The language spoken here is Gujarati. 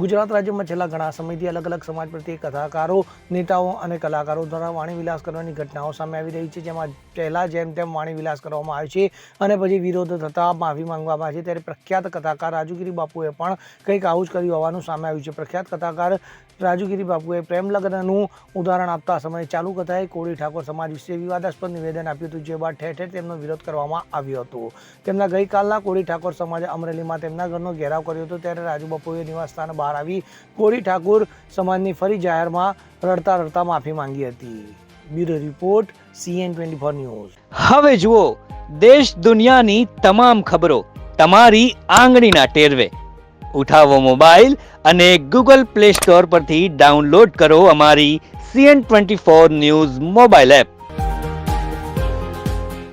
ગુજરાત રાજ્યમાં છેલ્લા ઘણા સમયથી અલગ અલગ સમાજ પ્રત્યે કથાકારો, નેતાઓ અને કલાકારો દ્વારા વાણીવિલાસ કરવાની ઘટનાઓ સામે આવી રહી છે. જેમાં પહેલાં જેમ તેમ વાણીવિલાસ કરવામાં આવે છે અને પછી વિરોધ થતાં માફી માંગવામાં આવે છે. ત્યારે પ્રખ્યાત કથાકાર રાજુગીરી બાપુએ પણ કંઈક આવું જ કર્યું હોવાનું સામે આવ્યું છે. પ્રખ્યાત કથાકાર રાજુગીરી બાપુએ પ્રેમ લગ્નનું ઉદાહરણ આપતા સમયે ચાલુ કથાએ કોળી ઠાકોર સમાજ વિશે વિવાદાસ્પદ નિવેદન આપ્યું હતું. જે બાદ ઠેર ઠેર તેમનો વિરોધ કરવામાં આવ્યો હતો. તેમના ગઈકાલના કોળી ઠાકોર સમાજે અમરેલીમાં તેમના ઘરનો ઘેરાવ કર્યો હતો. ત્યારે રાજુ બાપુએ નિવાસસ્થાન બહાર આવી કોળી ઠાકુર સમાજની ફરી જાહેરમાં રડતા રડતા માફી માંગી હતી. Bureau report CN twenty four news. હવે જુઓ, દેશ દુનિયાની તમામ ખબરો તમારી આંગળીના ટેરવે. ઉઠાવો મોબાઈલ અને ગૂગલ પ્લે સ્ટોર પરથી ડાઉનલોડ કરો અમારી CN twenty four news mobile app.